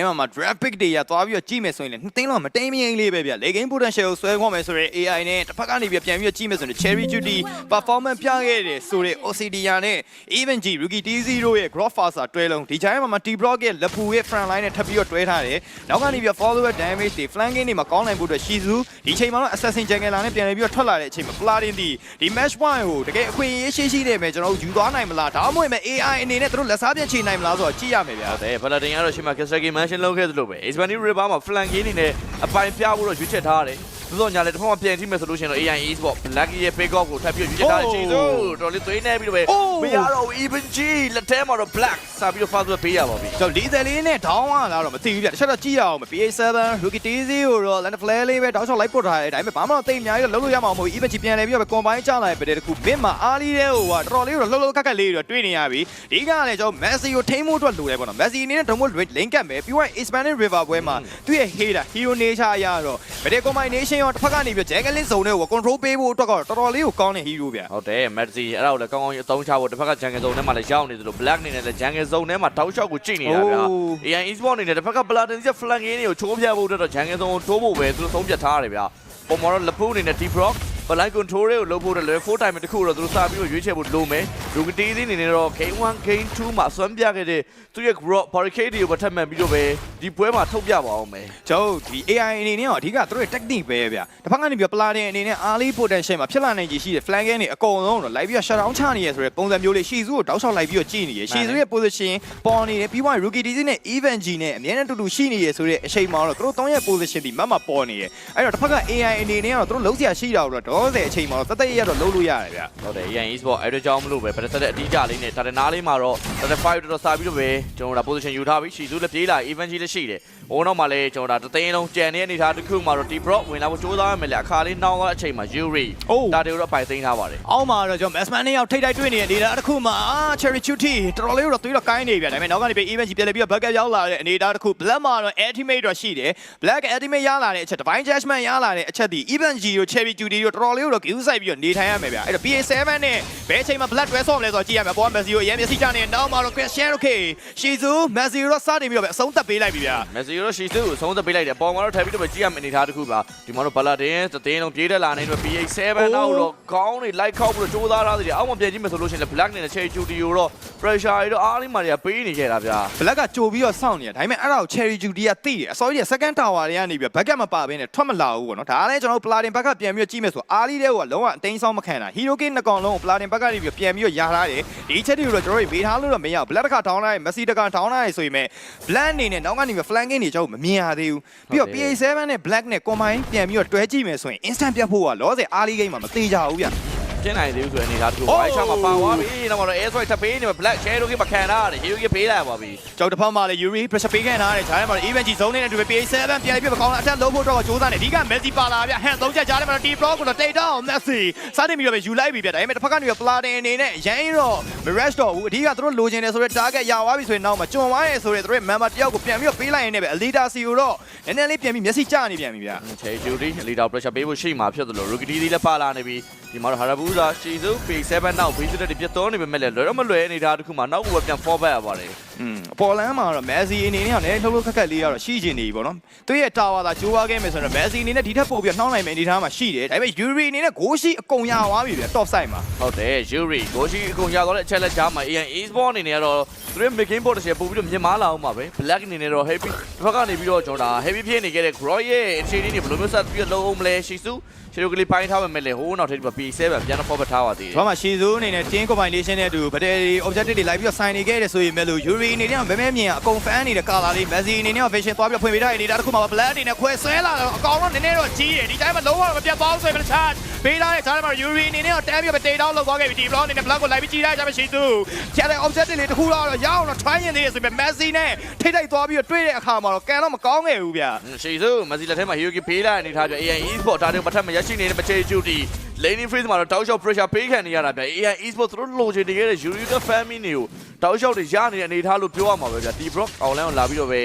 အဲ့မှာမှာ draft pick တွေရသွားပြီးတော့ကြည့်မယ်ဆိုရင်လည်းနှစ်သိန်းလောက်မတိမ်မရင်လေးပဲဗျလေ game potential ကိုဆွဲခေါ်မယ်ဆိုရင် AI နဲ့တစ်ဖက်ကနေပြီးပြန်ပြီးတော့ကြည့်မယ်ဆိုရင် cherry duty performance ပြခဲ့တယ်ဆိုတဲ့ Obsidian နဲ့ even G rookie T0 ရဲ့ growth faster တွဲလုံးဒီချိန်မှာမှာ T block ရဲ့လက်ဖူရဲ့ front line နဲ့ထပ်ပြီးတော့တွဲထားတယ်နောက်ကနေပြီးတော့ follower damage တွေ flanking တွေမှာကောင်းနိုင်ဖို့အတွက် Shizu ဒီချိန်မှာတော့ assassin jungle နဲ့ပြန်လည်ပြီးတော့ထွက်လာတဲ့အချိန်မှာ Paladin ဒီဒီ match point ကိုတကယ်အခွင့်အရေးရှိရှိတယ်ပဲကျွန်တော်တို့ယူသွားနိုင်မလားဒါမှမဟုတ်မဲ့ AI အနေနဲ့သူတို့လက်စားပြန်ချိန်နိုင်မလားဆိုတော့ကြည့်ရမယ်ဗျာဟုတ်တယ်ဘလာတင်ကတော့ရှေ့မှာ Kastaki Mansion လောက်ခဲ့သလိုပဲ Ace River မှာ flank ကြီးအနေနဲ့အပိုင်ပြဖို့တော့ရွေးချက်ထားရတယ် သို့တော့ညာလေတစ်ဖက်မှာပြန်ထိမယ်ဆိုလို့ရှိရင်တော့ AI East ပေါ့ Black ရဲ့ pick off ကိုထပ်ပြီးရွေးချက်ထားတဲ့ချိန်ဆိုတော်လေးသွေးနေပြီးတော့ပဲမရတော့ even G လက်ထဲမှာတော့ Black စာပြီးတော့ fast ပေးရပါပြီကျွန်တော်လီဇယ်လေးနဲ့ဒေါင်းရလာတော့မသိဘူးဗျတခြားတော့ကြည့်ရအောင် PA7 Rookie TZ ကိုတော့ Land Flare လေးပဲတောက်ချောက်လိုက်ပို့ထားတယ်ဒါပေမဲ့ဘာမှတော့တိတ်အများကြီးတော့လုံးလို့ရမှာမဟုတ်ဘူး even ချပြန်လဲပြီးတော့ combine ချလာတဲ့ပတဲ့တခုဘင်းမှာအားလီတဲ့ဟိုကတော်တော်လေးတော့လှုပ်လှုပ်ခက်ခက်လေးတော့တွေ့နေရပြီဒီကလည်းကျွန်တော် Messi ကိုထိန်းဖို့အတွက်လိုတယ်ပေါ့နော် Messi အနေနဲ့ဒုံမို့ link ကတ်မယ်ပြီးတော့ Hispanic River ပွဲမှာသူ့ရဲ့ hater hero nature အရတော့ပတဲ့ combination ရောတစ်ဖက်ကနေပြီး Jacqueline zone တွေကို control ပေးဖို့အတွက်ကတော့တော်တော်လေးကိုကောင်းတဲ့ hero ဗျဟုတ်တယ် Messi အဲ့ဒါကိုလည်းကောင်းကောင်းအသုံးချဖို့တစ်ဖက်က Jungle Zone ထဲမှာလည်းရောက်နေသလို Black အနေနဲ့လည်း Jungle Zone ထဲမှာတောက်လျှောက်ကိုကြိတ်နေတာဗျာ AI Esports အနေနဲ့တစ်ဖက်က Platin ရဲ့ flank ရင်းတွေကိုချိုးပြဖို့အတွက်တော့ Jungle Zone ကိုထိုးဖို့ပဲသူတို့သုံးပြထားရတယ်ဗျာပုံမှာတော့ Lapu အနေနဲ့ Deep Rock Blind Control တွေကိုလုပ်ဖို့တော့ level 4 time တခုတော့သူတို့စပြီးတော့ရွေးချယ်ဖို့လိုမယ်။ Rookie အနေနဲ့တော့ Game 1 Game 2မှာအစွမ်းပြခဲ့တဲ့သူရဲ့ Grok Barricade တွေကိုထပ်မှန်ပြီးတော့ပဲဒီပွဲမှာထုတ်ပြပါအောင်မယ်ကျွန်တော်ဒီ AI အနေနဲ့တော့အဓိကသူတို့ရဲ့ technique ပဲဗျတစ်ဖက်ကနေပြီး Platin အနေနဲ့ early potential မှာဖြစ်လာနိုင်ကြီးရှိတဲ့ flank တွေအကုန်လုံးတော့လိုက်ပြီး shut down ချနေရဆိုတဲ့ပုံစံမျိုးလေးရှီစုကိုတောက်လျှောက်လိုက်ပြီးတော့ကြည့်နေရရှီစုရဲ့ position ပေါ်နေတယ်ပြီးတော့ rookie disease နဲ့ even G နဲ့အမြဲတမ်းတူတူရှိနေရဆိုတဲ့အချိန်မှာတော့သူတို့သုံးရဲ့ position ဒီမတ်မှာပေါ်နေရအဲ့တော့တစ်ဖက်က AI အနေနဲ့ကတော့သူတို့လုံးစရာရှိတာတော့ဒေါ်တဲ့အချိန်မှာတော့တသက်ရတော့လုံးလို့ရတယ်ဗျ။ဟုတ်တယ် AI Esports အဲ့ဒါကြောင့်မလို့ပဲပထမတဲ့အတီးကြလေးနဲ့တာတနာလေးမှာတော့35တော်တော်စာပြီးတော့ပဲကျွန်တော်တို့ position ယူထားပြီးရှီစုလည်းပြေးလာ event ကြီးလည်းရှိတယ်။ဟိုနောက်မှာလည်းကျွန်တော်တို့တသိန်းလုံးကြံနေတဲ့အနေထားတစ်ခုမှာတော့ Deep Rock ဝင်လာဖို့ကြိုးစားရမယ်လေအခါလေးနှောင်းသွားတဲ့အချိန်မှာ Yuri ဒါတွေကိုတော့ပိုင်သိမ်းထားပါတယ်အောက်မှာတော့ကျွန်တော် Massman နဲ့ရောက်ထိတ်တိုက်တွေ့နေတဲ့ဒေတာတစ်ခုမှာ Cherry Chuti တော်တော်လေးတော့သွေးတော့ကိုင်းနေပြန်ဒါပေမဲ့နောက်ကနေပြီး event ကြီးပြန်လဲပြီးတော့ backup ရောက်လာတဲ့အနေအထားတစ်ခု Black မှာတော့ ultimate တော့ရှိတယ် Black ultimate ရလာတဲ့အချက် Divine Judgment ရလာတဲ့အချက်ဒီ event ကြီးကို Cherry Chuti ကိုတော်တော်လေးတော့ queue ဆိုင်ပြီးတော့နေထိုင်ရမယ်ဗျအဲ့တော့ PA7 နဲ့ဘယ်အချိန်မှာ Black တွဲဆော့မလဲဆိုတော့ကြည့်ရမယ်ပေါ် Messi ကိုအရင်မျက်စိချနေနောက်မှာတော့ Christian okay Shizu Messi တော့စတင်ပြီးတော့ပဲအဆုံးသတ်ပေးလိုက်ပြီဗျ Messi ရောရှီစုကိုဆုံးသက်ပေးလိုက်တယ်ပေါ်မှာတော့ထပ်ပြီးတော့ပဲကြည့်ရမယ့်အနေထားတစ်ခုပါဒီမှာတော့ Paladin သသိန်းလုံးပြေးတက်လာနေတော့ PA7 နောက်တော့ခေါင်းတွေလိုက်ခောက်ပြီးတော့ကြိုးစားထားသေးတယ်အောက်မှာပြန်ကြည့်မယ်ဆိုလို့ရှိရင်လည်း Black နဲ့ Cherry Judy ကိုတော့ pressure တွေတော့အားလေးမာတွေကပေးနေကြတာဗျာ Black ကကြိုပြီးတော့စောင့်နေတာဒါပေမဲ့အဲ့ဒါကို Cherry Judy ကသိတယ်အစောကြီးက second tower တွေကနေပြီး backup မပါဘဲနဲ့ထွက်မလာဘူးပေါ့နော်ဒါလည်းကျွန်တော်တို့ Platin ဘက်ကပြန်ပြီးတော့ကြည့်မယ်ဆိုအားလေးတဲ့ကလုံးဝအသိမ်းဆောင်မခံတာ Hero King နှစ်ကောင်လုံးကို Platin ဘက်ကနေပြီးပြန်ပြီးတော့ယာထားတယ်ဒီချက်တွေကိုတော့ကျွန်တော်တို့မေးထားလို့တော့မရဘူး Black တစ်ခါ down လိုက် Messi တစ်ခါ down လိုက်ဆိုရင်မဲ့ Black အနေနဲ့နောက်ကနေပြီး flanking တွေကျွန်တော်မမြင်ရသေးဘူးပြီးတော့ PA7 နဲ့ Black နဲ့ combine ပြန်ပြီးတော့တွဲကြည့်မယ်ဆိုရင် instant ပြတ်ဖို့ကလောဆယ်အားလေး game မှာမသေးကြဘူးဗျ ကျင်းနိုင်သေးဘူးဆိုတဲ့အနေထားတစ်ခု Oh! White Shot မှာပါသွားပြီနောက်မှာတော့ Air Strike ထပ်ပေးနေမှာ Black Shadow ကမခံတာတယ် Hero ကပေးလိုက်ပါပြီကျောက်တစ်ဖက်မှာလည်း Yuri pressure ပေးခံထားတယ်ဂျားထဲမှာ event ကြီး zone နဲ့တူပဲ PA7 ပြန်ပြီးတော့ကောင်းလာအထက်လုံးဖို့တော့ကြိုးစားနေအဓိက Messi ပါလာဗျဟန်သုံးချက်ဂျားထဲမှာ T block ကိုတော့တိတ်တော့ Messi စတင်ပြီးတော့ပဲယူလိုက်ပြီဗျဒါပေမဲ့တစ်ဖက်ကနေ Platin အနေနဲ့ရန်တော့ Mirage တော့ဘူးအဓိကသူတို့လိုချင်တယ်ဆိုတော့ target ရသွားပြီဆိုရင်နောက်မှာကျွံသွားရဲဆိုတော့သူတို့ member တယောက်ကိုပြန်ပြီးတော့ပေးလိုက်ရင်လည်းပဲ Alita C ကိုတော့နည်းနည်းလေးပြန်ပြီးမျက်စိကျနေပြန်ပြီဗျချေ Judy leader pressure ပေးဖို့ရှိမှာဖြစ်တယ်လို့ Rookie D လည်းပါလာနေပြီ ဒီမှာတော့ Harabuza ရှီစု P7 နောက် B7 တွေပြတ်တော်နေပေမဲ့လည်းလွယ်တော့မလွယ်အနေထားတစ်ခုမှာနောက်ကိုပြန် fall back ရပါတယ် อืมအပေါ်လမ်းမှာတော့ Messi အနေနဲ့ကလည်းလှုပ်လှုပ်ခက်ခက်လေးကတော့ရှိကျင်နေပြီပေါ့နော်သူရဲ့ tower သာကြိုးဝါခဲ့မယ်ဆိုတော့ Messi အနေနဲ့ဒီထက်ပိုပြီးနှောင်းနိုင်မယ့်အနေအထားမှာရှိတယ်ဒါပေမဲ့ Yuri အနေနဲ့ဂိုးရှိအကုန်ရသွားပြီဗျ top side မှာဟုတ်တယ် Yuri ကိုရှိအကုန်ရတော့တဲ့အချက်လက်ကြားမှာ AN Esports အနေနဲ့ကတော့သူတို့ making board တစ်ချက်ပို့ပြီးတော့မြင်မာလာအောင်ပါပဲ Black အနေနဲ့တော့ heavy တစ်ဖက်ကနေပြီးတော့ကျွန်တော်ဒါ heavy ဖြစ်နေခဲ့တဲ့ Groy ရဲ့အခြေအနေတွေဘယ်လိုမျိုးဆက်ပြီးတော့လုံးအောင်မလဲရှီစုရှီရိုကလေးပိုင်းထားမယ်လေဟိုးနောက်ထပ်ဒီမှာ P7 ပြန်တော့ forward ထားပါသေးတယ်ဘာမှရှီဇိုးအနေနဲ့ team combination နဲ့အတူ battery objective တွေလိုက်ပြီးတော့ sign နေခဲ့တယ်ဆိုရင်မဲ့လို့ Yuri အနေနဲ့ကမဲမဲမြင်အကုန် fan နေတဲ့ color လေး Messi အနေနဲ့က vision သွားပြီးတော့ဖွင့်ပေးထားတဲ့အနေအထားတစ်ခုမှာ black အနေနဲ့ခွဲဆွဲလာတော့အကောင်တော့နည်းနည်းတော့ကြီးတယ်ဒီတိုင်းမှာလုံးဝမပြတ်သွားဘူးဆိုရင် charge ပေးထားတဲ့ charge မှာ Yuri အနေနဲ့ကတန်းပြီးတော့ take down လုပ်သွားခဲ့ပြီဒီ block အနေနဲ့ black ကိုလိုက်ပြီးကြီးထားကြမယ်ရှီဇိုးကျတဲ့ objective လေးတစ်ခုတော့ရအောင်တော့ try ရင်သေးတယ်ဆိုပေမဲ့ Messi နဲ့ထိတ်ထိတ်သွားပြီးတော့တွေ့တဲ့အခါမှာတော့ကန်တော့မကောင်းခဲ့ဘူးဗျရှီစုမစီလက်ထဲမှာ Hyuki ဖေးလာတဲ့အနေထားပြ AN Esports ဒါတွေပတ်ထက်မရရှိနေတဲ့မချေကျူတီ Laning Freeze မှာတော့တောက်လျှောက် pressure ပေးခံနေရတာဗျ AN Esports သူတို့လိုချင်နေခဲ့တဲ့ Eureka Family တွေကိုတောက်လျှောက်တွေရနေတဲ့အနေထားလို့ပြောရမှာပဲဗျ D Block အောင်လန်းကိုလာပြီးတော့ပဲ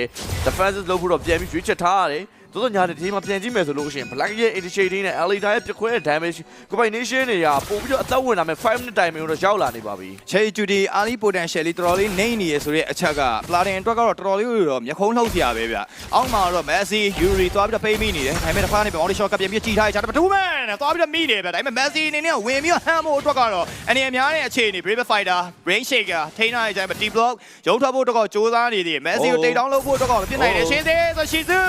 defenses လုပ်ဖို့တော့ပြန်ပြီးရွေးချက်ထားရတယ်သို့သောညာတဲ့ဒီမှာပြန်ကြည့်မယ်ဆိုလို့ရှိရင် Black ရဲ့ initiating နဲ့ Alita ရဲ့ပြခွဲတဲ့ damage combination တွေကပို့ပြီးတော့အသက်ဝင်လာမယ်5 minute time ကိုတော့ရောက်လာနေပါပြီချေဂျူဒီအာလီပိုတန်ရှယ်လေးတော်တော်လေးနေနေရဆိုတဲ့အချက်ကပလာတင်အတွက်ကတော့တော်တော်လေးတော့မျက်ခုံးလှုပ်စရာပဲဗျအောက်မှာတော့မက်ဆီယူရီသွားပြီးတော့ပိတ်မိနေတယ်ဒါပေမဲ့တစ်ခါနေပဲအော်ဒီရှော့ကပြန်ပြီးကြည်ထားရချာတယ် ဘဒူးမန်သွားပြီးတော့မိနေဗျဒါပေမဲ့မက်ဆီအနေနဲ့ဝင်ပြီးတော့ဟမ်မို့အတွက်ကတော့အနေအများတဲ့အခြေအနေ Brave Fighter Rain Shaker ထိန်းထားတဲ့အချိန်မှာ D block ရုံးထွက်ဖို့တော့စူးစမ်းနေသေးတယ်မက်ဆီကိုတိတ်တောင်းလုပ်ဖို့တော့မဖြစ်နိုင်တယ်ရှင်းသေးဆိုရှီဇူ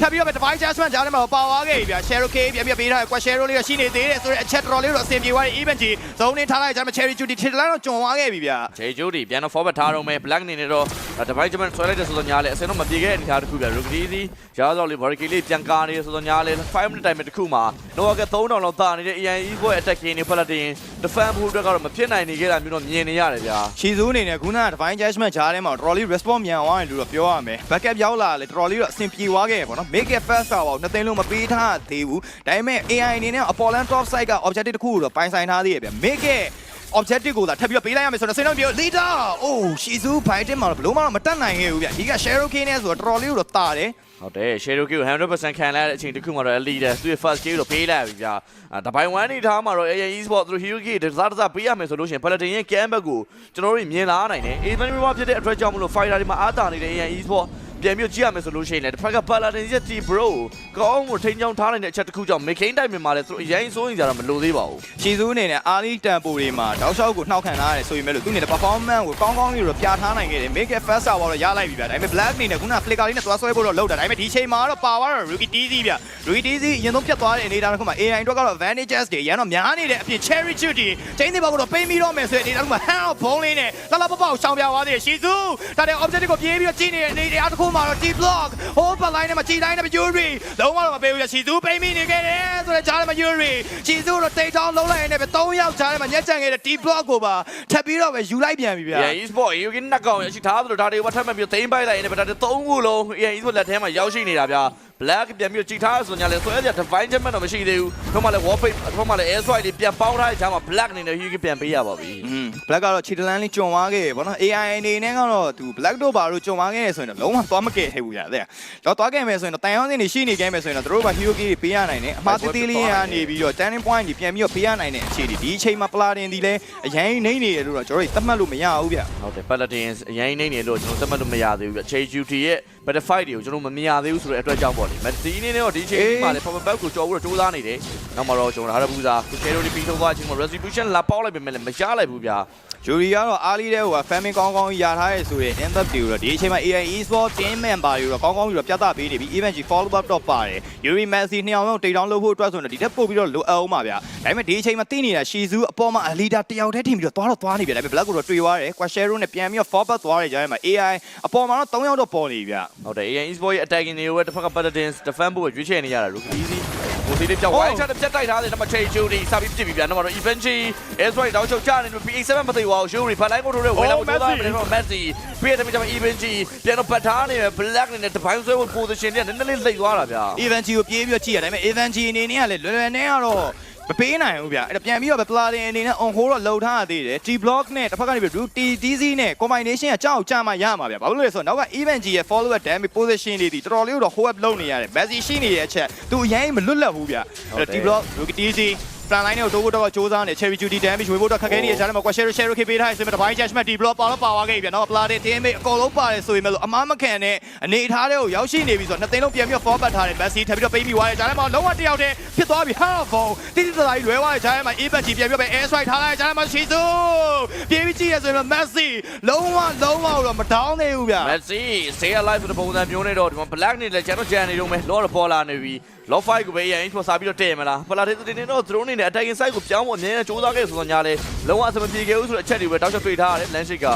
ထပ်ပြီးတော့ Divine Judgment ကြားထဲမှာပါသွားခဲ့ပြီဗျ Shero K ပြန်ပြီးပေးထားတယ် Quad Shero လေးကရှိနေသေးတယ်ဆိုတော့အချက်တော်တော်လေးတော့အဆင်ပြေသွားတယ် Even G ဇုံးနေထားလိုက်ကြမှာ Cherry Judy ထစ်လန်းတော့ကျွံသွားခဲ့ပြီဗျဂျေဂျိုဒီပြန်တော့ forward ထားတော့မယ် Black နေနေတော့ device ဂျမန်ဆွဲလိုက်တဲ့ဆိုတော့ညာလေအစင်တော့မပြေခဲ့တဲ့အနေအထားတစ်ခုပြ Rookie Easy ရာဇော်လေး Barricade လေးပြန်ကားနေဆိုတော့ညာလေ5 minute time တစ်ခုမှာ Noah က3000လောက်တာနေတဲ့ AIE ဘွဲ attack နေဖက်တင် defend ဖို့အတွက်ကတော့မဖြစ်နိုင်နေခဲ့တာမျိုးတော့မြင်နေရတယ်ဗျာရှီဇူးအနေနဲ့ခုနက Divine Judgment ကြားထဲမှာတော်တော်လေး response မြန်သွားတယ်လို့တော့ပြောရမယ် backup ရောက်လာလေတော်တော်လေးတော့အဆင်ပြေသွားခဲ့ပေါ့နော် make it fast ပါဘူးနှစ်သိန်းလုံးမပေးထားသေးဘူးဒါပေမဲ့ AI အနေနဲ့ Apollo top side က objective တစ်ခုကိုတော့ပိုင်ဆိုင်ထားသေးရဗျ make it objective ကိုသာထပ်ပြီးတော့ပေးလိုက်ရမယ်ဆိုတော့စိတ်တော့ပြော leader အိုးရှီဇူး Biden မှာတော့ဘလို့မှတော့မတက်နိုင်ခဲ့ဘူးဗျဒီက Shero K နဲ့ဆိုတော့တော်တော်လေးတော့တာတယ်ဟုတ်တယ် Cherokee ကို100%ခံလိုက်တဲ့အချိန်တစ်ခုမှာတော့ leader သူ့ရဲ့ first kill ကိုပေးလိုက်ပြီဗျာတပိုင်း1နေထားမှာတော့ AIE Sport သူတို့ Hero Key တစားတစားပေးရမယ်ဆိုလို့ရှိရင် Paladin ရဲ့ camp back ကိုကျွန်တော်တို့မြင်လာနိုင်တယ် Even မှာဖြစ်တဲ့အတွက်ကြောင့်မလို့ fighter တွေမှာအားတာနေတဲ့ AIE Sport ပြန်ပြီးကြည့်ရမယ်ဆိုလို့ရှိရင်လည်းတစ်ဖက်က Paladin ရဲ့ T bro ကောင်းကိုထိန်းချောင်းထားနိုင်တဲ့အချက်တစ်ခုကြောင့် Main Time မှာလည်းသူတို့အရင်စိုးရင်ကြတော့မလိုသေးပါဘူးရှီဇူးအနေနဲ့အာလီတန်ပိုတွေမှာတောက်လျှောက်ကိုနှောက်ခံထားရတယ်ဆိုရင်မဲ့လို့သူအနေနဲ့ performance ကိုကောင်းကောင်းလေးတော့ပြထားနိုင်ခဲ့တယ် make it fast hour တော့ရလိုက်ပြီဗျာဒါပေမဲ့ black အနေနဲ့ခုန flicker လေးနဲ့သွားဆွဲဖို့တော့လောက်တာဒါပေမဲ့ဒီချိန်မှာတော့ပါသွားတော့ rookie TZ ဗျ rookie TZ အရင်ဆုံးပြတ်သွားတဲ့အနေအထားတစ်ခုမှာ AI အတွက်ကတော့ advantages တွေရန်တော့များနေတဲ့အပြင် cherry duty ချိန်နေဘက်ကတော့ပိတ်ပြီးတော့မယ်ဆိုတဲ့အနေအထားတစ်ခုမှာ hand of bone လေးနဲ့လာလာပပကိုရှောင်ပြသွားသေးတယ်ရှီဇူးဒါတဲ့ objective ကိုပြေးပြီးတော့ကြည့်နေတဲ့အနေအထားတစ်ခုမှာတော့ T block ဟိုးပတ် line နဲ့မှာကြည် line နဲ့မှာ Yuri လုံးဝတော့မပေးဘူးရှီဇူးပိတ်မိနေခဲ့တယ်ဆိုတဲ့ကြားထဲမှာ Yuri ရှီဇူးတော့တိတ်တောင်းလုံးလိုက်နေပဲ၃ယောက်ကြားထဲမှာညက်ကြံခဲ့တဲ့ T block ကိုပါထပ်ပြီးတော့ပဲယူလိုက်ပြန်ပြီဗျာ AIE Sport AUK နှစ်ကောင်ရရှိထားသလိုဒါတွေကိုထပ်မှတ်ပြီးသိမ်းပိုက်လိုက်ရင်ဗဒါတွေ၃ခုလုံး AIE Sport လက်ထဲမှာရောက်ရှိနေတာဗျာ Black ပြန်ပြီးကြည်ထားဆိုညာလဲဆွဲကြ Divine Gem တော့မရှိသေးဘူး။ဘက်မှာလဲ War Fate ဘက်မှာလဲ Air Strike တွေပြန်ပေါင်းထားတဲ့ဂျာမှာ Black အနေနဲ့ Hugo ပြန်ပေးရပါပြီอืม black ကတော့ခြေတလန်းလေးကြုံသွားခဲ့ဗောနော် AI အနေနဲ့ကတော့သူ black တို့ဘာလို့ကြုံသွားခဲ့ဆိုရင်တော့လုံးဝသွားမကဲခဲ့ဘူးဗျာတဲ့တော့သွားခဲ့မယ်ဆိုရင်တော့တန်ရောင်းစင်းတွေရှိနေခဲ့မယ်ဆိုရင်တော့တို့ဘာ hero key တွေပေးရနိုင်တယ်အမှားသေးသေးလေးကနေပြီးတော့ turning point တွေပြန်ပြီးတော့ပေးရနိုင်တဲ့အခြေအနေဒီအချိန်မှာ platin ဒီလဲအရင်နေနေတယ်လို့တော့ကျွန်တော်တို့သတ်မှတ်လို့မရဘူးဗျာ။ဟုတ်တယ် Paladins အရင်နေနေလို့ကျွန်တော်သတ်မှတ်လို့မရသေးဘူးဗျ။ Chase Duty ရဲ့ Battle Fight တွေကိုကျွန်တော်မမြင်ရသေးဘူးဆိုတဲ့အတွက်ကြောင့်ပေါ့လေ။ဒီအနေနဲ့တော့ဒီချိန်ဒီမှာလဲ Purple Belt ကိုကြော်ပြီးတော့စူးစမ်းနေတယ်။နောက်မှာတော့ကျွန်တော်ဟာရပူစာကို Shadow တွေပြီးဆုံးသွားချင်းမှာ Restitution လာပေါက်လိုက်ပေမဲ့လည်းမရလိုက်ဘူးဗျာ။ဂျူရီကတော့အားလီတဲ့ဟိုက family ကောင်းကောင်းကြီးရထားရဲဆိုရင် end up တွေကိုတော့ဒီအချိန်မှာ AI Esport team member တွေတော့ကောင်းကောင်းပြီးတော့ပြသပေးနေပြီ event ကြီး follow up တော့ပါတယ် Yuri Messi နှစ်ယောက်လုံးတိတ်တောင်းလုပ်ဖို့အတွက်ဆိုတော့ဒီထက်ပို့ပြီးတော့လိုအပ်အောင်ပါဗျာဒါပေမဲ့ဒီအချိန်မှာသိနေတာ Shizu အပေါ်မှာ leader တယောက်တည်းထင်ပြီးတော့သွားတော့သွားနေပြီဒါပေမဲ့ Black ကိုတော့တွေ့သွားတယ် Quashero နဲ့ပြန်ပြီးတော့ forward သွားတယ်ကြားထဲမှာ AI အပေါ်မှာတော့3ယောက်တော့ပေါ်နေပြီဗျာဟုတ်တယ် AN Esport ရဲ့ attacking တွေကိုတစ်ဖက်က Paladins defend ဖို့ရွေးချယ်နေရတာ Rookie Easy ကိုစီလေးပြောင်းဝိုင်းချတဲ့ပြတ်တိုက်ထားတယ်နံပါတ်6 Judy စပြီးပြစ်ပြီးပြန်တော့ Eventually Air Strike တောက်ချုပ်ချနေလို့ PA7 မသိပါဘူး Shuri ဖလိုက်ကိုထိုးတဲ့ဝေးလာကိုပြောသားတယ်တော့ Messi ပြည့်တယ်ပြည့်တယ် Eventually ပြန်တော့ပတ်ထားနေတယ် Black နဲ့တပိုင်းဆွဲဖို့ position နဲ့နည်းနည်းလေးလိတ်သွားတာဗျာ event ကြီးကိုပြေးပြီးတော့ကြည့်ရတယ်ဒါပေမဲ့ event ကြီးအနေနဲ့ကလည်းလွယ်လွယ်နဲ့ကတော့ မပေးနိုင်ဘူးဗျအဲ့ဒါပြန်ပြီးတော့ပဲ platin အနေနဲ့ on hold တော့လှုပ်ထားရသေးတယ် T block နဲ့တစ်ဖက်ကနေပြီး root TDC နဲ့ combination ကကြောက်ကြမှာရမှာဗျဘာလို့လဲဆိုတော့နောက်က event ကြီးရဲ့ follower damage position တွေဒီတော်တော်လေးတော့ hold up လုပ်နေရတယ် Messi ရှိနေတဲ့အချက်သူအရင်မလွတ်လပ်ဘူးဗျအဲ့တော့ T block root TDC plan line ကိုတိုးဖို့တော့စ조사နေ cherry duty damage ဝင်ဖို့တော့ခက်ခဲနေကြတယ်မှာ share share ခေပေးထားဆိုရင်တပိုင်း judgment D block ပါတော့ပါသွားခဲ့ပြီနော် platin team အကုန်လုံးပါတယ်ဆိုရင်မဲ့လို့အမားမခံတဲ့အနေအထားတွေကိုရောက်ရှိနေပြီဆိုတော့နှစ်သိန်းလုံးပြန်ပြီး forward ထားတယ် Messi ထပ်ပြီးတော့ပေးပြီးသွားတယ်ဂျာထဲမှာလုံးဝတယောက်တည်းဖြစ်သွားပြီ half phone တိတိကျကျကြီးလွဲသွားတယ်ဂျာထဲမှာ event ကြီးပြန်ပြီးတော့ air strike ထားလိုက်ဂျာထဲမှာ Shizu ပြေးပြီးကြည့်ရဆိုရင် Messi လုံးဝလုံးဝတော့မတောင်းသေးဘူးဗျ Messi stay alive ဆိုတဲ့ပုံစံမျိုးနဲ့တော့ဒီမှာ Black နဲ့လည်းကျွန်တော်ကြံနေတော့မယ် Lord ပေါ်လာနေပြီ Lord fight ကိုပဲ AN Esport စားပြီးတော့တည့်မလား Paladins တွေနဲ့တော့သူတို့နေနဲ့ attacking side ကိုပြောင်းဖို့အမြဲတမ်းစူးစမ်းခဲ့ဆိုတော့ညာလေလုံးဝအဆင်မပြေခဲ့ဘူးဆိုတဲ့အချက်တွေပဲတောက်ချက်တွေ့ထားရတယ် Landshake က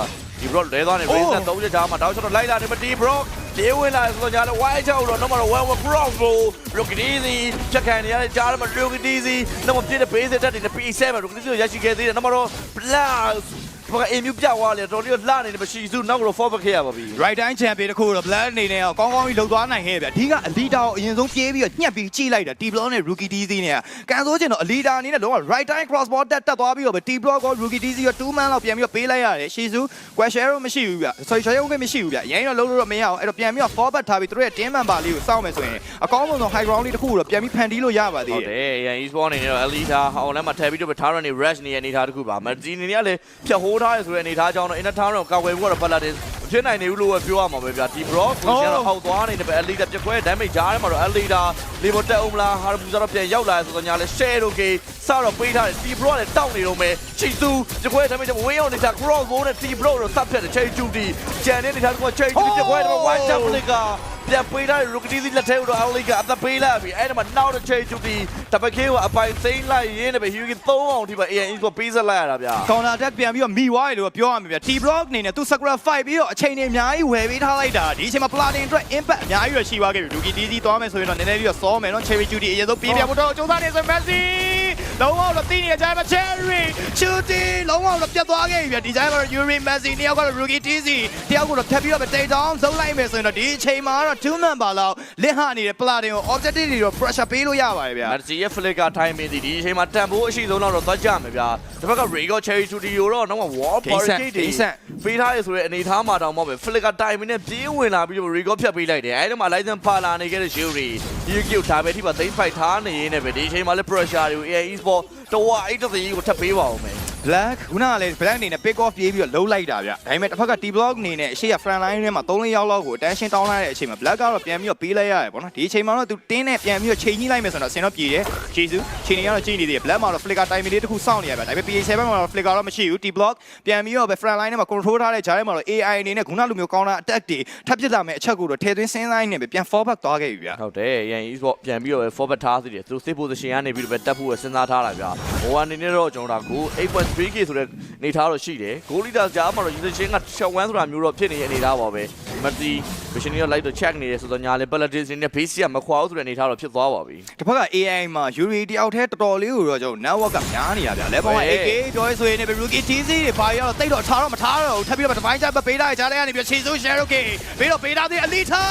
ဒီ bro လဲသွားနေ raise နဲ့သုံးချက်ချာမှာတောက်ချက်တော့လိုက်လာနေမဒီ bro ပြေးဝင်လာဆိုတော့ညာလေ white ချောက်တော့ number 1 with cross bro Rookie Easy ချက်ခံနေရတဲ့ကြားထဲမှာ Rookie Easy နောက်မပြည့်တဲ့ base တက်တွေနဲ့ P7 Rookie Easy ကိုရရှိခဲ့သေးတယ် number Plus ဒီဘက်က aim ပြသွားလေတော်တော်လေးလှနေတယ်မရှိစုနောက်ကတော့ forward ခဲ့ရပါပြီ right time champion တခုတော့ black အနေနဲ့ကောင်းကောင်းကြီးလှုပ်သွားနိုင်ခဲ့ဗျဒီကအလီတာကိုအရင်ဆုံးပြေးပြီးတော့ညှက်ပြီးကြိလိုက်တာ T block နဲ့ rookie TC နဲ့ကန်ဆိုးချင်တော့အလီတာအနေနဲ့လုံးဝ right time cross ball တက်တက်သွားပြီးတော့ T block ကို rookie TC ကို2 man လောက်ပြန်ပြီးတော့ပေးလိုက်ရတယ်ရှီစု question တော့မရှိဘူးဗျ sorry ချောရုံးကမရှိဘူးဗျရင်းတော့လုံးလို့မရအောင်အဲ့တော့ပြန်ပြီးတော့ forward ထားပြီးသူတို့ရဲ့ team member လေးကိုစောင့်မယ်ဆိုရင်အကောင်းဆုံး high ground လေးတစ်ခုကိုတော့ပြန်ပြီးဖန်တီးလို့ရပါသေးဟုတ်တယ်တယ်ရန် e-sport အနေနဲ့တော့ Elita ဟောင်းလမ်းမှာထည့်ပြီးတော့ Taran နေ rush နေရအနေထားတစ်ခုပါမဒီနေကလည်းဖြတ်ဟိုးထားရဆိုတဲ့အနေထားကြောင့်တော့ inner town တော့ကာကွယ်ဖို့ကတော့ Paladin မဖြစ်နိုင်နေဘူးလို့ပဲပြောရမှာပဲဗျာဒီ Brock ကိုကျတော့ဟောက်သွားနေတယ်ပဲ Elita ပြက်ခွဲ damage ကြားထဲမှာတော့ Elita လေပေါ်တက်အောင်မလား Harbu ကျတော့ပြန်ရောက်လာဆိုတော့ညာလဲ share တို့ကေစတော့ပေးထားတယ်ဒီ Brock လည်းတောက်နေတော့မယ်ချီသူပြက်ခွဲ damage ကြောင့်ဝင်းအောင်နေတာ cross ball နဲ့ဒီ Brock တော့စပ်ဖြတ်တယ် Cherry Judy ကျန်တဲ့အနေထားက Cherry Judy ပြက်ခွဲတယ် one jump flicker ပြန်ပေးထားတဲ့ Rookie DC လက်ထဲကိုတော့ Elita အသက်ပေးလိုက်ပြီအဲ့ဒါမှနောက်တော့ Cherry Judy တပကေးကအပိုင်သိမ်းလိုက်ရင်းနဲ့ပဲ Hugo 3အောင်ထိပါ AN Esports ပေးဆက်လိုက်ရတာဗျာ counter attack ပြန်ပြီးတော့မိသွားတယ်လို့ပြောရမှာဗျ T block အနေနဲ့သူ Sakura 5ပြီးတော့အချိန်တွေအများကြီးဝယ်ပေးထားလိုက်တာဒီအချိန်မှာ Platin အတွက် impact အများကြီးရရှိသွားခဲ့ပြီ Rookie TC သွားမယ်ဆိုရင်တော့နည်းနည်းလေးတော့စောမယ်နော် Cherry Judy အရင်ဆုံးပြေးပြဖို့တော့ကြိုးစားနေဆို Messi လုံးဝတော့တီးနေကြမှာ Cherry Judy လုံးဝတော့ပြတ်သွားခဲ့ပြီဗျဒီကြိုင်းမှာ Yuri Messi တယောက်ကတော့ Rookie TC တယောက်ကတော့ထပ်ပြီးတော့ take down ဇုံးလိုက်မယ်ဆိုရင်တော့ဒီအချိန်မှာတော့2 member လောက်လစ်ဟနေတဲ့ Platin ကို objective တွေတော့ pressure ပေးလို့ရပါတယ်ဗျမက်ဆီရဲ့ flicker time မင်းဒီဒီအချိန်မှာတန်ဖိုးအရှိဆုံးတော့သွားကြမယ်ဗျာဒီဘက်က Rigo Cherry Studio တော့တော့ wall ဂိမ်းဆက် barricade ဂိမ်းဆက်ပေးထားရဆိုတဲ့အနေထားမှာတောင်မှပဲ flicker time နဲ့ပြေးဝင်လာပြီးတော့ Rigo ဖြတ်ပေးလိုက်တယ်အဲဒီမှာ license ပါလာနေခဲ့တဲ့ Shuri ဒီကိကိုဒါပဲထိပါသိမ်းဖိုက်ထားနေရင်းနဲ့ပဲဒီအချိန်မှာလည်း pressure တွေကို AE Sport တော့အဲ့တည်းကိုထပ်ပေးပါအောင်မယ် black ခုနကလည်း black အနေနဲ့ pick off ပြေးပြီးတော့လုံးလိုက်တာဗျဒါပေမဲ့တစ်ဖက်က T block အနေနဲ့အရှိရ front line ထဲမှာ3လေးယောက်လောက်ကို attention တောင်းလိုက်တဲ့အချိန်မှာ black ကတော့ပြန်ပြီးတော့ပေးလိုက်ရတယ်ပေါ့နော်ဒီအချိန်မှာတော့သူတင်းနဲ့ပြန်ပြီးတော့ချိန်ကြီးလိုက်မယ်ဆိုတော့အစင်တော့ပြေတယ်ဂျေစုချိန်နေကတော့ချိန်နေသေးတယ် black မှာတော့ flicker time လေးတစ်ခုစောင့်နေရဗျဒါပေမဲ့ PA7 မှာတော့ flicker တော့မရှိဘူး T block ပြန်ပြီးတော့ပဲ front line ထဲမှာ control ထားတဲ့ဂျားထဲမှာတော့ AI အနေနဲ့ခုနလိုမျိုး counter attack တွေထပ်ပစ်လာမယ့်အချက်ကိုတော့ထည့်သွင်းစဉ်းစားနေပဲပြန် fall back သွားခဲ့ပြီဗျဟုတ်တယ်ရန် e-sport ပြန်ပြီးတော့ forward ထားစီတယ်သူတို့ safe position ကနေပြီးတော့ပဲတက်ဖို့စဉ်းစားထားတာဗျာဟိုအနေနဲ့တော့ကျွန်တော်တို့က 8.3k ဆိုတဲ့နေထားတော့ရှိတယ် goal leader ကြားမှာတော့ usage ကချက်1ဆိုတာမျိုးတော့ဖြစ်နေတဲ့အနေထားပါပဲမတီ mission ရော light တော့ check နေတယ်ဆိုတော့ညာလေ paladin နဲ့ base ကမခွာဘူးဆိုတဲ့အနေထားတော့ဖြစ်သွားပါပြီတစ်ဖက်က AI မှာ Yuri တယောက်တည်းတော်တော်လေးကိုတော့ကျွန်တော် network ကများနေရဗျာ level 1 AK ပြောရဆိုရင်လည်း rookie TC တွေဘာရောတိတ်တော့ထားတော့မထားတော့ဘူးထပ်ပြီးတော့တပိုင်းချပေးလိုက်ကြားထဲကနေပြီးခြေစိုး share okay ပြီးတော့ပေးထားသေး Alita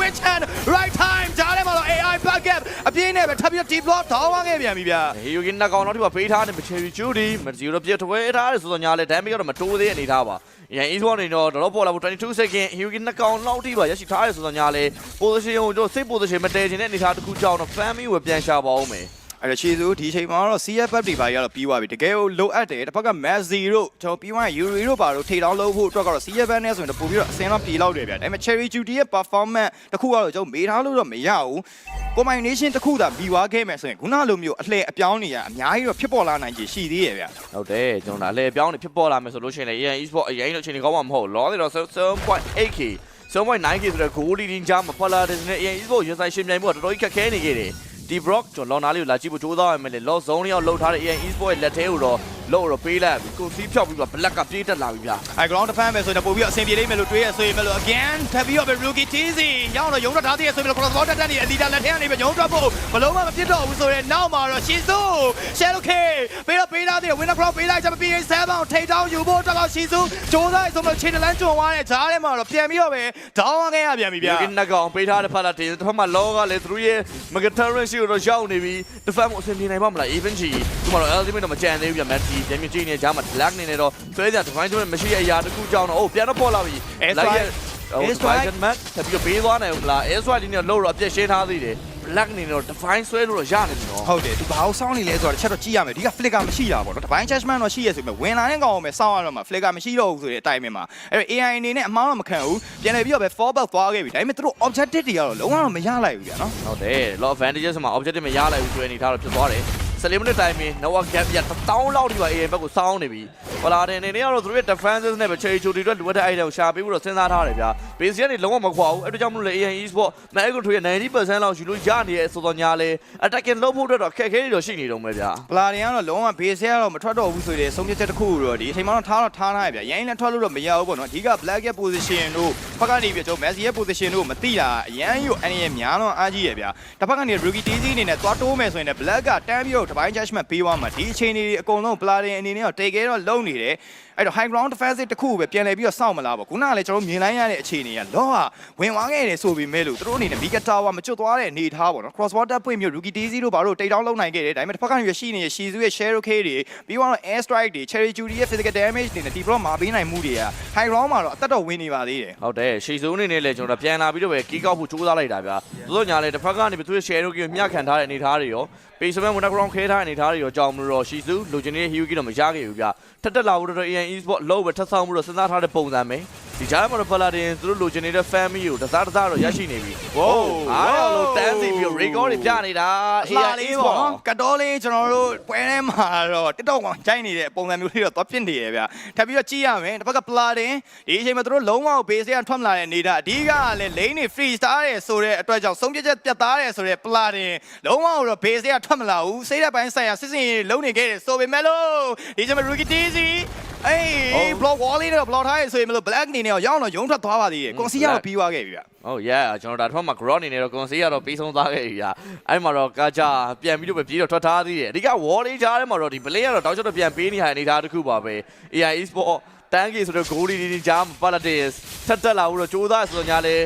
which hand right time ကြားထဲမှာတော့ AI backup အပြင်းနဲ့ပဲထပ်ပြီးတော့ deep block ထောင်းသွားခဲ့ပြန်ပြီဗျာဟေယိုကင်းနှကောင်တော့ဒီမှာပေးထားတယ်မချယ်ရီဂျူဒီမစီရောပြတ်ထွဲထားတယ်ဆိုတော့ညာလေ damage ကတော့မတိုးသေးတဲ့အနေထားပါရန် e-sport နေတော့တော့ပေါ်လာဖို့22 second ဟေယိုကင်းနှကောင်လောက်ထိပါရရှိထားတယ်ဆိုတော့ညာလေ position ကိုတော့ safe position မတည်ခြင်းတဲ့အနေထားတစ်ခုကြောင့်တော့ family ကိုပြန်ရှာပါအောင်မယ် အဲ့တော့ခြေစိုးဒီချိန်မှာတော့ CF bug တွေပါရတော့ပြီးသွားပြီတကယ်ကိုလိုအပ်တယ်တစ်ဖက်က Messi တို့ကျွန်တော်ပြီးသွားရင် Yuri တို့ပါတို့ထိတောင်းလို့ဖို့အတွက်ကတော့ CF bug နဲ့ဆိုရင်တော့ပို့ပြီးတော့အစင်းတော့ပြေလောက်တယ်ဗျာဒါပေမဲ့ Cherry Judy ရဲ့ performance တခုကတော့ကျွန်တော်မေးထားလို့တော့မရဘူး combination တစ်ခုသာပြီးသွားခဲ့မယ်ဆိုရင်ခုနလိုမျိုးအလှည့်အပြောင်းနေရအများကြီးတော့ဖြစ်ပေါ်လာနိုင်ခြေရှိသေးရဲ့ဗျာဟုတ်တယ်ကျွန်တော်ဒါလည်းပြောင်းနေဖြစ်ပေါ်လာမယ်ဆိုလို့ရှိရင်လည်း AN e-sport အရင်တော့အချိန်ကြီးကောင်းမှာမဟုတ်လောတယ်တော့ 7.8k 7.9k ဆိုတဲ့ goal leading ကြားမှာ Paladin နဲ့ AN e-sport ရင်ဆိုင်ရှင်ပြိုင်မှုကတော်တော်ကြီးခက်ခဲနေခဲ့တယ် ဒီ Brock ကျွန်တော်လောင်နာလေးကိုလာကြည့်ဖို့ကြိုးစားရမယ်လေ lock zone ရောက်လှုပ်ထားတဲ့ AN e-sport ရဲ့လက်ထဲကိုတော့လို့တော့ပေးလိုက်ပြီကိုစီးဖြောက်ပြီးတော့ black ကပြေးတက်လာပြီဗျာ high ground defense ပဲဆိုရင်တော့ပို့ပြီးတော့အဆင်ပြေလိမ့်မယ်လို့တွေးရဆိုရင်ပဲလို့ again ထပ်ပြီးတော့ပဲ rookie TZ ရောက်တော့ရုံတော့ထားသေးရဆိုပြီးတော့ cross ball တက်တက်နေအလီတာလက်ထဲကနေပဲရုံတော့ဖို့ဘလုံးမမပြစ်တော့ဘူးဆိုရင်နောက်မှာတော့ရှီစု Shadow K ပေးတော့ပေးထားသေးတယ် winner cross ပေးလိုက်ချင် PA7 အောင်ထိတောင်းယူဖို့တော့ရှီစုစူးစမ်းဆိုမှခြေတလန်းကျွံသွားတဲ့ဂျားထဲမှာတော့ပြန်ပြီးတော့ပဲ down ဝင်ခဲ့ရပြန်ပြီဗျာဒီကနေ့ကောင်ပေးထားတဲ့ဖလာတင်တစ်ဖက်မှာလောကလည်းသူရဲ့ Megaterran ရှိတော့ရောက်နေပြီတစ်ဖက်မှာအဆင်ပြေနိုင်ပါမလား even ကြီးဒီမှာတော့ ultimate တော့မကြံသေးဘူးဗျ Messi ပြန်မြင့်ကြည့်နေကြမှာ black နေနေတော့ဆွဲကြ divine ကျွန်းမရှိတဲ့အရာတစ်ခုကြောင့်တော့အိုးပြန်တော့ပေါ်လာပြီ Air Like strike ဟို Air strike Dragon Man ဆက်ပြီးပေးသွားနိုင်ဦးမလား air strike ဒီနေ့လို့တော့အပြည့်ရှင်းထားသေးတယ် black နေနေတော့ divine ဆွဲလို့တော့ရနေပြီနော်ဟုတ်တယ်သူဘာလို့စောင်းနေလဲဆိုတော့တစ်ချက်တော့ကြည့်ရမယ်ဒီက flicker မရှိတာပေါ့နော်တပိုင်း judgment တော့ရှိရဆိုပေမဲ့ဝင်လာတဲ့ကောင်အောင်ပဲစောင်းရတော့မှာ flicker မရှိတော့ဘူးဆိုတဲ့အတိုင်းပဲမှာအဲ့တော့ AI အနေနဲ့အမှားတော့မခံဘူးပြန်လည်ပြီးတော့ပဲ fall back သွားခဲ့ပြီဒါပေမဲ့သူတို့ objective တွေကတော့လုံးဝတော့မရလိုက်ဘူးဗျာနော်ဟုတ်တယ် lot advantages မှာ objective မရလိုက်ဘူးဆိုတဲ့အနေထားတော့ဖြစ်သွားတယ် 14 minute time မှာ network gap ရ1000လောက်ထိပါ AM ဘက်ကိုစောင်းနေပြီဟောလာတယ်အနေနဲ့ကတော့သူတို့ရဲ့ defenses နဲ့ပဲ cherry choti တွေလိုအပ်တဲ့ item ကိုရှာပေးဖို့တော့စဉ်းစားထားတယ်ဗျာ base ကနေလုံးဝမခွာဘူးအဲ့ဒါကြောင့်မလို့လေ AM Esport မအဲ့ကိုထွေး90%လောက်ယူလို့ရနေရဲ့ဆိုတော့ညာလေ attacking လုပ်ဖို့အတွက်တော့ခက်ခဲနေတော့ရှိနေတော့မယ်ဗျာပလာတင်ကတော့လုံးဝ base ကတော့မထွက်တော့ဘူးဆိုတဲ့ဆုံးဖြတ်ချက်တစ်ခုကိုတော့ဒီအချိန်မှတော့ထားတော့ထားထားရဗျာရိုင်းလည်းထွက်လို့တော့မရဘူးပေါ့နော်အဓိက black ရဲ့ position တို့ဖက်ကနေပြီးတော့ Messi ရဲ့ position တို့မသိတာအရန်ယူအနေနဲ့များတော့အားကြီးရဗျာတစ်ဖက်ကနေ rookie TZ အနေနဲ့သွားတိုးမယ်ဆိုရင်လည်း black ကတန်းပြီးတော့တပိုင်း judgment ပေးသွားမှာဒီအခြေအနေတွေအကုန်လုံး Paladin အနေနဲ့တော့တေကဲတော့လုံနေတယ်အဲ့တော့ high ground defensive တစ်ခုကိုပဲပြန်လည်ပြီးတော့စောင့်မလားပေါ့ခုနကလည်းကျွန်တော်မြင်လိုက်ရတဲ့အခြေအနေကလောကဝင်သွားခဲ့တယ်ဆိုပေမဲ့လို့သူတို့အနေနဲ့ Mega Tower မကျွတ်သွားတဲ့အနေထားပေါ့နော် cross border ပွင့်မျိုး rookie daisy တို့ဘာလို့တိတ်တောင်းလုံနိုင်ခဲ့တယ်ဒါပေမဲ့တစ်ဖက်ကနေရရှိနေတဲ့ Shizu ရဲ့ Shadow K တွေပြီးတော့ air strike တွေ Cherry Judy ရဲ့ physical damage တွေနဲ့ဒီ pro မှာပေးနိုင်မှုတွေက high ground မှာတော့အသက်တော်ဝင်နေပါသေးတယ်ဟုတ်တယ်ရှီဇိုးအနေနဲ့လည်းကျွန်တော်တို့ပြန်လာပြီးတော့ပဲကီးကောက်ဖို့ကြိုးစားလိုက်တာဗျာသို့သောညာလည်းတစ်ဖက်ကနေပြီးသူရဲ့ share တို့ကိုမျှခံထားတဲ့အနေအထားတွေရောပေစမန်ဝန်တာဂရောင်းခဲထားတဲ့အနေအထားတွေရောကြောင်းမလို့တော့ရှီဇူးလိုချင်နေတဲ့ hero ကြီးတော့မရခဲ့ဘူးဗျာထက်တက်လာဖို့တော့ AN Esport လို့ပဲထပ်ဆောင်မှုတော့စဉ်းစားထားတဲ့ပုံစံပဲ ဒီကြားမှာတော့ Paladin သူတို့လိုချင်နေတဲ့ family ကိုတစားတစားတော့ရရှိနေပြီ Wow အားရလို့တန်းစီပြီး record တွေပြနေတာအလှလေးပေါ့နော်ကတ်တော်လေးကျွန်တော်တို့ပွဲထဲမှာတော့ TikTok မှာကြိုက်နေတဲ့ပုံစံမျိုးလေးတော့သွားဖြစ်နေရဗျထပ်ပြီးတော့ကြည့်ရမယ်တစ်ဖက်က Paladin ဒီအချိန်မှာသူတို့လုံးဝ base ကထွက်မလာတဲ့နေတာအဓိကလည်း lane တွေ free star တယ်ဆိုတဲ့အတွက်ကြောင့်ဆုံးဖြတ်ချက်ပြတ်သားတယ်ဆိုတဲ့ Paladin လုံးဝတော့ base ကထွက်မလာဘူးစိတ်ဓာတ်ပိုင်းဆိုင်ရာစစ်စင်ရေးလုံးနေခဲ့တယ်ဆိုပေမဲ့လို့ဒီချိန်မှာ Rookie Daisy အေး block wall လေးတော့ block ထားရဆိုရင်မလို့ black အနေနဲ့ရောင်းတော့ရုံထွက်သွားပါသေးတယ် consi ကတော့ပြီးသွားခဲ့ပြီဗျဟုတ် yeah ကျွန်တော်ဒါတစ်ဖက်မှာ ground အနေနဲ့တော့ consi ကတော့ပြီးဆုံးသွားခဲ့ပြီဗျာအဲ့မှာတော့ကာကြပြန်ပြီးတော့ပဲပြေးတော့ထွက်ထားသေးတယ်အဓိက wall လေးကြားထဲမှာတော့ဒီ play ကတော့တောက်ချက်တော့ပြန်ပေးနေရတဲ့အနေအထားတစ်ခုပါပဲ AI Esport တန်းကြီးဆိုတော့ goal လေးတွေကြားမှာ Paladins ထက်တက်လာလို့တော့ကြိုးစားဆိုတော့ညာလဲ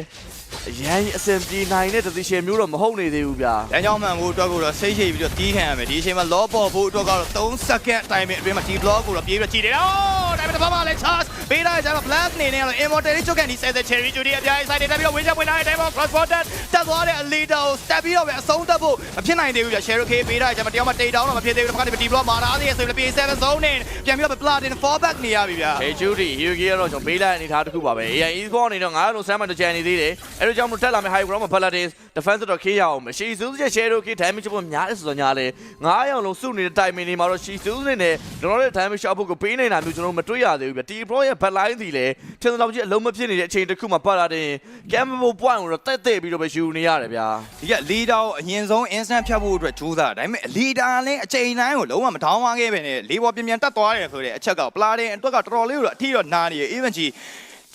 အရန်အဆင်ပြေနိုင်တဲ့ decision မျိုးတော့မဟုတ်နေသေးဘူးဗျာ။လမ်းကြောင်းမှန်ဖို့အတွက်ကိုတော့စိတ်ရှိပြီးတော့တီးခံရမယ်။ဒီအချိန်မှာ law ပေါ်ဖို့အတွက်ကတော့3 second time အတွင်းမှာဒီ block ကိုတော့ပြေးပြီးကြည့်တယ်။အော်ဒါပေမဲ့တစ်ဖက်မှာလည်း charge ပေးလိုက်ကြတော့ black အနေနဲ့ကတော့ immortal လေးချုပ်ကန်ဒီ set cherry judy အပြားဆိုင်နေတက်ပြီးတော့ဝင်းချက်ဝင်လာတဲ့ time cross border တက်သွားတဲ့ leader ကို step ပြီးတော့ပဲအဆုံးတက်ဖို့မဖြစ်နိုင်သေးဘူးပြ share K ပေးလိုက်ကြမှာတယောက်မှ take down တော့မဖြစ်သေးဘူးတစ်ဖက်ကနေဒီ block မာထားသေးရဆိုရင် P7 zone နဲ့ပြန်ပြီးတော့ platin fall back နေရပြီဗျာ Hey Judy Hyugi ကတော့ကျွန်တော်ပေးလိုက်တဲ့အနေအထားတစ်ခုပါပဲ AI Esport အနေနဲ့ငါတို့ဆမ်းမတကြံနေသေးတယ်အဲ့လိုကြောင့်မလို့တက်လာမယ့် high ground မှာ Paladins defense တော့ခေးရအောင်မရှိစုရဲ့ share တို့ခေး damage ပုံများတယ်ဆိုတော့ညာလေ9ရောင်လုံးစုနေတဲ့ timing တွေမှာတော့ရှိစုနေနဲ့ကျွန်တော်တို့ damage shot ဖို့ကိုပေးနေတာမျိုးကျွန်တော်မတွေ့ရသေးဘူးဗျဒီ pro ရဲ့ back line စီလေထင်သလောက်ကြီးအလုံးမဖြစ်နေတဲ့အချိန်တစ်ခုမှာ Paladin gamble point ကိုတော့တက်တက်ပြီးတော့ပဲယူနေရတယ်ဗျာဒီက leader ကိုအရင်ဆုံး instant ဖြတ်ဖို့အတွက်ကြိုးစားဒါပေမဲ့ leader လည်းအချိန်တိုင်းကိုလုံးဝမထောင်းသွားခဲ့ပဲနဲ့လေးပေါ်ပြန်ပြန်တက်သွားတယ်ဆိုတဲ့အချက်က platin အတွက်ကတော်တော်လေးကိုတော့အထီတော့နာနေရ even ကြီး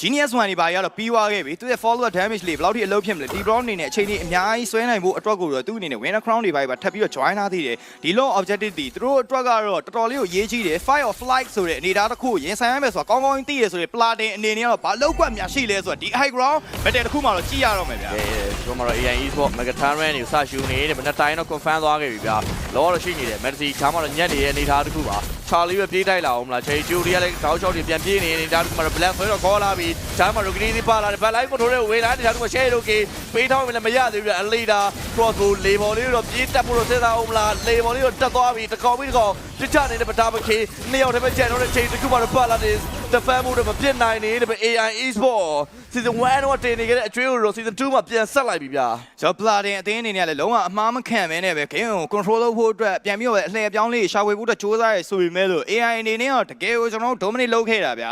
genius one တွေပါရတော့ပြီးသွားခဲ့ပြီသူရဲ့ follower damage လေးဘယ်လောက်ထိအလုပ်ဖြစ်မလဲဒီ brown အနေနဲ့အချိန်ကြီးအများကြီးဆွဲနိုင်ဖို့အတွက်ကိုတော့သူ့အနေနဲ့ winner crown တွေပါပါထပ်ပြီးတော့ join ထားသေးတယ်ဒီ long objective တွေသူတို့အတွက်ကတော့တော်တော်လေးကိုရေးကြီးတယ် fight or flight ဆိုတဲ့အနေအထားတစ်ခုကိုရင်ဆိုင်ရမယ်ဆိုတာကောင်းကောင်းသိရဆိုတဲ့ platin အနေနဲ့ကတော့ဘာလောက်ကွက်များရှိလဲဆိုတာဒီ high ground battle တစ်ခုမှတော့ကြည့်ရတော့မယ်ဗျာအဲကျွန်တော်တို့ AI Esport Megatron တွေစရှူနေတယ်မနေ့တိုင်းတော့ confirm သွားခဲ့ပြီဗျာလောတော့ရှိနေတယ် Messi ချားမှတော့ညက်နေတဲ့အနေအထားတစ်ခုပါ ချာလီပဲပြေးတိုက်လာအောင်မလားချေဂျူရီကလည်းတောက်ချောက်တွေပြန်ပြေးနေနေတာတစ်ခုမှတော့ black ဆိုတော့ခေါ်လာပြီချားမှတော့ green ပါလာတယ် back line ကိုထိုးတဲ့ဝေးလာတဲ့တခြားတစ်ခု share တို့ကေပေးထောင်းမယ်လည်းမရသေးဘူးဗျာအလီတာ cross bow လေဘော်လေးတော့ပြေးတက်ဖို့တော့စဉ်းစားအောင်မလားလေဘော်လေးတော့တက်သွားပြီတကောင်ပြီးတကောင်ပြချနေတဲ့ပတာပခေနှစ်ယောက်တည်းပဲကျန်တော့တဲ့ချိန်တစ်ခုမှတော့ပါလာတယ် defend ဖို့တော့မပြစ်နိုင်နေတဲ့ AI Esport season 1တော့တင်နေခဲ့တဲ့အကျွေးကိုတော့ season 2မှာပြန်ဆက်လိုက်ပြီဗျာဆိုတော့ platin အသင်းအနေနဲ့လည်းလုံးဝအမှားမခံမဲနဲ့ပဲ game ကို control လုပ်ဖို့အတွက်ပြန်ပြီးတော့အလှည့်ပြောင်းလေးရှာဖွေဖို့အတွက်စ조사ရဲဆိုပေမဲ့လို့ AI အနေနဲ့တော့တကယ်ကိုကျွန်တော်တို့ dominate လုပ်ခဲ့တာဗျာ